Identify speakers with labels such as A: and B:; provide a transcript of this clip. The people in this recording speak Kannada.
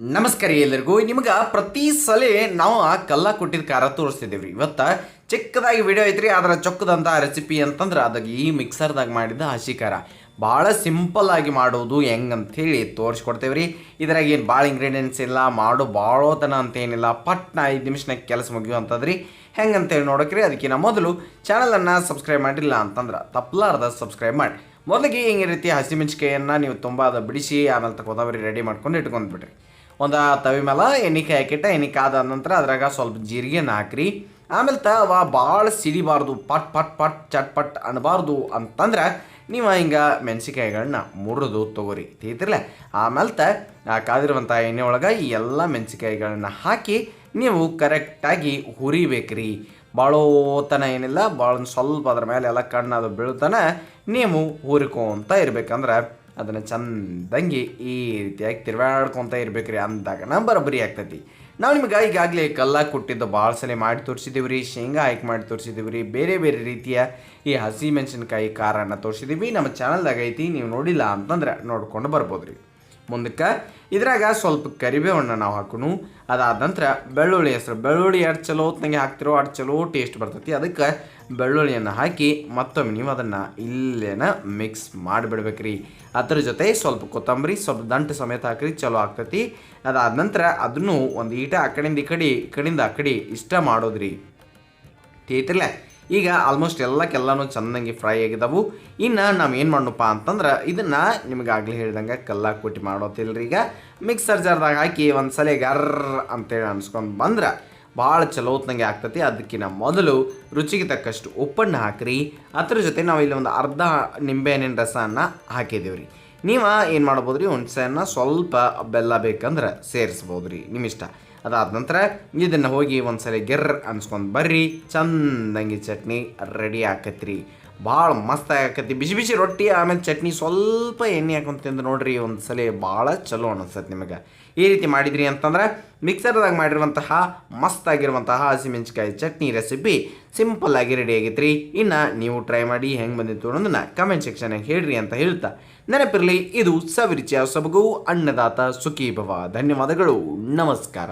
A: ನಮಸ್ಕಾರ ಎಲ್ಲರಿಗೂ. ನಿಮ್ಗೆ ಪ್ರತಿ ಸಲ ನಾವು ಆ ಕಲ್ಲ ಕೊಟ್ಟಿದ್ದ ಖಾರ ತೋರಿಸ್ತಿದ್ದೀವಿ ಇವತ್ತು ಚಿಕ್ಕದಾಗಿ ವಿಡಿಯೋ ಐತ್ರಿ ಅದರ ಚೊಕ್ಕದಂಥ ರೆಸಿಪಿ ಅಂತಂದ್ರೆ ಅದಕ್ಕೆ ಈ ಮಿಕ್ಸರ್ದಾಗ ಮಾಡಿದ ಹಸಿ ಖಾರ. ಭಾಳ ಆಗಿ ಮಾಡೋದು ಹೆಂಗಂಥೇಳಿ ತೋರಿಸ್ಕೊಡ್ತೇವೆ ರೀ ಇದ್ರಾಗ ಏನು ಭಾಳ ಇಂಗ್ರೀಡಿಯೆಂಟ್ಸ್ ಇಲ್ಲ, ಮಾಡೋ ಭಾಳೋತನ ಅಂತ ಏನಿಲ್ಲ ಪಟ್ನ ಐದು ನಿಮಿಷನಾಗ ಕೆಲಸ ಮುಗಿಯುವಂಥದ್ರಿ. ಹೆಂಗಂತೇಳಿ ನೋಡೋಕ್ರಿ ಅದಕ್ಕಿಂತ ಮೊದಲು ಚಾನಲನ್ನು ಸಬ್ಸ್ಕ್ರೈಬ್ ಮಾಡಿಲ್ಲ ಅಂತಂದ್ರೆ ತಪ್ಪಲಾರ್ದ ಸಬ್ಸ್ಕ್ರೈಬ್ ಮಾಡಿ. ಮೊದಲಿಗೆ ಹಿಂಗೆ ರೀತಿ ಹಸಿಮೆಣ್ಸಿಕಾಯನ್ನು ನೀವು ತುಂಬ ಅದು ಬಿಡಿಸಿ, ಆಮೇಲೆ ತಗೋದವ್ರಿ ರೆಡಿ ಮಾಡ್ಕೊಂಡು ಇಟ್ಕೊಂಡ್ಬಿಡ್ರಿ ಒಂದು ತವಿ ಮೇಲೆ ಎಣ್ಣೆ ಕಾಯಿ ಹಾಕಿಟ್ಟ ಎಣ್ಣೆ ಕಾದ ನಂತರ ಅದ್ರಾಗ ಸ್ವಲ್ಪ ಜೀರಿಗೆನ ಹಾಕ್ರಿ. ಆಮೇಲೆ ತ ಅವ ಭಾಳ ಸಿಡಿಬಾರ್ದು, ಪಟ್ ಪಟ್ ಪಟ್, ಚಟ್, ಪಟ್ ಅನ್ನಬಾರ್ದು ಅಂತಂದ್ರೆ ನೀವು ಹಿಂಗೆ ಮೆಣಸಿಕಾಯಿಗಳನ್ನ ಮುರಿದು ತೊಗೋರಿ. ತಿಳಿತಿರಲ್ಲ ಆಮೇಲೆ ತ ಕಾದಿರುವಂಥ ಎಣ್ಣೆ ಒಳಗೆ ಈ ಎಲ್ಲ ಮೆಣಸಿಕಾಯಿಗಳನ್ನ ಹಾಕಿ ನೀವು ಕರೆಕ್ಟಾಗಿ ಹುರಿಬೇಕ್ರಿ. ಭಾಳೋತನ ಏನಿಲ್ಲ ಭಾಳ ಸ್ವಲ್ಪ ಅದ್ರ ಮೇಲೆ ಎಲ್ಲ ಕಣ್ಣದು ಅದು ಬೀಳ್ತಾನೆ, ನೀವು ಹುರಿಕೊಂತ ಇರ್ಬೇಕಂದ್ರೆ ಅದನ್ನು ಚಂದಂಗಿ ಈ ರೀತಿಯಾಗಿ ತಿರುಗಾಡ್ಕೊತ ಇರ್ಬೇಕ್ರಿ ಅಂದಾಗ ಬರೋಬ್ಬರಿ ಆಗ್ತೈತಿ. ನಾವು ನಿಮ್ಗೆ ಈಗಾಗಲೇ ಕಲ್ಲ ಕೊಟ್ಟಿದ್ದು ಭಾಳ ಸಲ ಮಾಡಿ ತೋರಿಸಿದ್ದೀವಿ ರೀ ಶೇಂಗಾ ಆಯ್ಕೆ ಮಾಡಿ ತೋರಿಸಿದ್ದೀವಿ ರೀ ಬೇರೆ ಬೇರೆ ರೀತಿಯ ಈ ಹಸಿ ಮೆಣಸಿನ್ಕಾಯಿ ಖಾರನ ತೋರಿಸಿದ್ದೀವಿ ನಮ್ಮ ಚಾನಲ್ದಾಗ ಐತಿ, ನೀವು ನೋಡಿಲ್ಲ ಅಂತಂದ್ರೆ ನೋಡ್ಕೊಂಡು ಬರ್ಬೋದು ರೀ ಮುಂದಕ್ಕೆ ಇದ್ರಾಗ ಸ್ವಲ್ಪ ಕರಿಬೇವನ್ನ ನಾವು ಹಾಕೋಣ. ಅದಾದ ನಂತರ ಬೆಳ್ಳುಳ್ಳಿ ಹೆಸರು. ಬೆಳ್ಳುಳ್ಳಿ ಎಷ್ಟು ಚಲೋ ಹೊತ್ನಂಗೆ ಹಾಕ್ತಿರೋ ಅಷ್ಟು ಚಲೋ ಟೇಸ್ಟ್ ಬರ್ತೈತಿ. ಅದಕ್ಕೆ ಬೆಳ್ಳುಳ್ಳಿಯನ್ನು ಹಾಕಿ ಮತ್ತೊಮ್ಮೆ ನೀವು ಅದನ್ನು ಇಲ್ಲೇನ ಮಿಕ್ಸ್ ಮಾಡಿಬಿಡ್ಬೇಕ್ರಿ. ಅದ್ರ ಜೊತೆ ಸ್ವಲ್ಪ ಕೊತ್ತಂಬರಿ, ಸ್ವಲ್ಪ ದಂಟು ಸಮೇತ ಹಾಕ್ರಿ, ಚಲೋ ಆಗ್ತೈತಿ. ಅದಾದ ನಂತರ ಅದನ್ನು ಒಂದು ಈಟ ಆ ಕಡೆಯಿಂದ ಈ ಕಡೆ ಕಡೆಯಿಂದ ಆ ಕಡೆ ಇಷ್ಟ ಮಾಡೋದ್ರಿ. ತಿಳಿತಿಲ್ಲ ಈಗ ಆಲ್ಮೋಸ್ಟ್ ಎಲ್ಲಕ್ಕೆಲ್ಲನೂ ಚೆನ್ನಾಗಿ ಫ್ರೈ ಆಗಿದ್ದಾವೆ ಇನ್ನು ನಾವು ಏನು ಮಾಡೋಣಪ್ಪ ಅಂತಂದ್ರೆ ಇದನ್ನು ನಿಮಗಾಗಲೇ ಹೇಳ್ದಂಗೆ ಕಲ್ಲಾಗಿ ಕೊಟ್ಟು ಮಾಡೋತಿಲ್ರಿ ಈಗ. ಮಿಕ್ಸರ್ ಜಾರ್ದಾಗ ಹಾಕಿ ಒಂದು ಸಲ ಗರ್ರ ಅಂತೇಳಿ ಅನ್ಸ್ಕೊಂಡು ಬಂದ್ರೆ ಭಾಳ ಚಲೋ ಆಗ್ತತಿ ಆಗ್ತೈತಿ. ಅದಕ್ಕಿಂತ ಮೊದಲು ರುಚಿಗೆ ತಕ್ಕಷ್ಟು ಉಪ್ಪನ್ನು ಹಾಕ್ರಿ. ಅದ್ರ ಜೊತೆ ನಾವು ಇಲ್ಲಿ ಒಂದು ಅರ್ಧ ನಿಂಬೆಹಣ್ಣಿನ ರಸನ ಹಾಕಿದ್ದೀವಿ ರೀ. ನೀವು ಏನು ಮಾಡ್ಬೋದು ರೀ ಹುಣಸೆಯನ್ನು ಸ್ವಲ್ಪ ಬೆಲ್ಲ ಬೇಕಂದ್ರೆ ಸೇರಿಸ್ಬೋದು ರೀ ನಿಮ್ಮಿಷ್ಟ. ಅದಾದ ನಂತರ ಇದನ್ನು ಹೋಗಿ ಒಂದು ಸಲ ಗೆರ್ರ ಅನ್ಸ್ಕೊಂಡು ಬರ್ರಿ. ಚಂದಂಗಿ ಚಟ್ನಿ ರೆಡಿ ಆಕತ್ರಿ. ಭಾಳ ಮಸ್ತ್ ಆಗಕತ್ತಿ. ಬಿಸಿ ಬಿಸಿ ರೊಟ್ಟಿ, ಆಮೇಲೆ ಚಟ್ನಿ ಸ್ವಲ್ಪ ಎಣ್ಣೆ ಹಾಕೊಂಡ್ ತಿಂದು ನೋಡ್ರಿ ಒಂದು ಸಲ ಭಾಳ ಚಲೋ ಅನಿಸ್ತೈತೆ ನಿಮಗೆ. ಈ ರೀತಿ ಮಾಡಿದ್ರಿ ಅಂತಂದ್ರೆ ಮಿಕ್ಸರ್ದಾಗ ಮಾಡಿರುವಂತಹ ಮಸ್ತ್ ಆಗಿರುವಂತಹ ಹಸಿಮೆಣಸಿಕಾಯಿ ಚಟ್ನಿ ರೆಸಿಪಿ ಸಿಂಪಲ್ ಆಗಿ ರೆಡಿ ಆಗೈತ್ರಿ. ಇನ್ನು ನೀವು ಟ್ರೈ ಮಾಡಿ ಹೆಂಗೆ ಬಂದಿತ್ತು ಅನ್ನೋದನ್ನ ಕಮೆಂಟ್ ಸೆಕ್ಷನಾಗ ಹೇಳ್ರಿ ಅಂತ ಹೇಳ್ತಾ. ನೆನಪಿರಲಿ, ಇದು ಸವಿರುಚಿಯ ಸೊಬಗು, ಅನ್ನದಾತ ಸುಖಿ ಭವ ಧನ್ಯವಾದಗಳು. ನಮಸ್ಕಾರ.